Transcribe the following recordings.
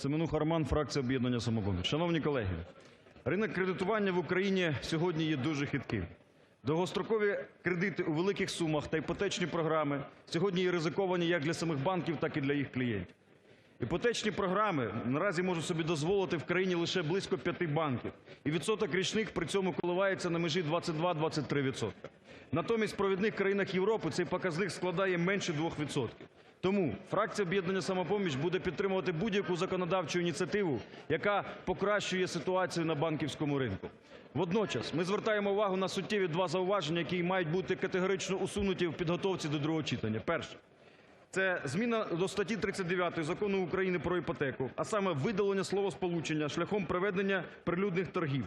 Семенуха Роман, фракція "Об'єднання "Самопоміч". Шановні колеги, ринок кредитування в Україні сьогодні є дуже хитким. Довгострокові кредити у великих сумах та іпотечні програми сьогодні є ризиковані як для самих банків, так і для їх клієнтів. Іпотечні програми наразі можуть собі дозволити в країні лише близько п'яти банків, і відсоток річних при цьому коливається на межі 22-23 відсотка. Натомість в провідних країнах Європи цей показник складає менше 2 відсотків. Тому фракція "Об'єднання "Самопоміч" буде підтримувати будь-яку законодавчу ініціативу, яка покращує ситуацію на банківському ринку. Водночас ми звертаємо увагу на суттєві два зауваження, які мають бути категорично усунуті в підготовці до другого читання. Перше. Це зміна до статті 39 Закону України про іпотеку, а саме видалення словосполучення шляхом проведення прилюдних торгів.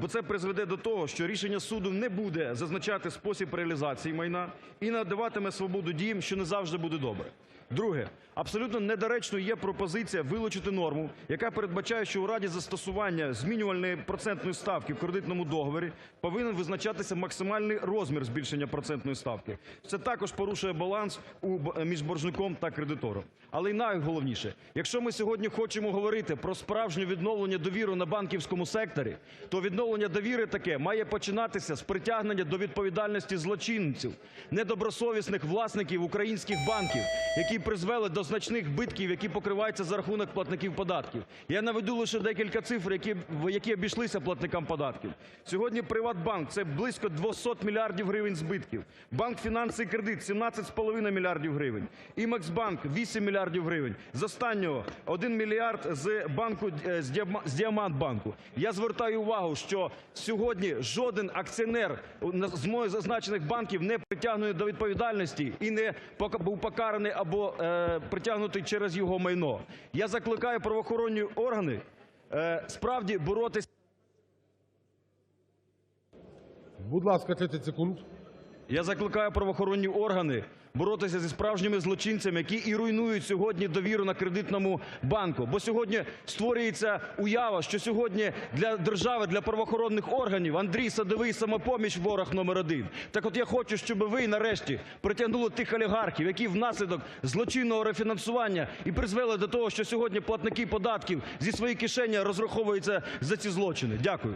Бо це призведе до того, що рішення суду не буде зазначати спосіб реалізації майна і надаватиме свободу діям, що не завжди буде добре. Друге. Абсолютно недоречною є пропозиція вилучити норму, яка передбачає, що у разі застосування змінювальної процентної ставки в кредитному договорі повинен визначатися максимальний розмір збільшення процентної ставки. Це також порушує баланс між боржником та кредитором. Але й найголовніше, якщо ми сьогодні хочемо говорити про справжнє відновлення довіри на банківському секторі, то відновлення довіри таке має починатися з притягнення до відповідальності злочинців, недобросовісних власників українських банків, які призвели до значних збитків, які покриваються за рахунок платників податків. Я наведу лише декілька цифр, які, які обійшлися платникам податків. Сьогодні "Приватбанк" – це близько 200 мільярдів гривень збитків, банк «Фінанси і кредит» – 17,5 мільярдів гривень, «Імексбанк» – 8 мільярдів гривень. З останнього – 1 мільярд з банку, е, з Діама- «Діамантбанку». Я звертаю увагу, що сьогодні жоден акціонер з мною зазначених банків не притягнений до відповідальності і не був покараний або е, притягнутий через його майно. Я закликаю правоохоронні органи е, справді боротися Будь ласка, 30 секунд. Я закликаю правоохоронні органи боротися зі справжніми злочинцями, які і руйнують сьогодні довіру на кредитному банку. Бо сьогодні створюється уява, що сьогодні для держави, для правоохоронних органів Андрій Садовий самопоміч ворог номер один. Так от я хочу, щоб ви нарешті притягнули тих олігархів, які внаслідок злочинного рефінансування і призвели до того, що сьогодні платники податків зі своєї кишені розраховуються за ці злочини. Дякую.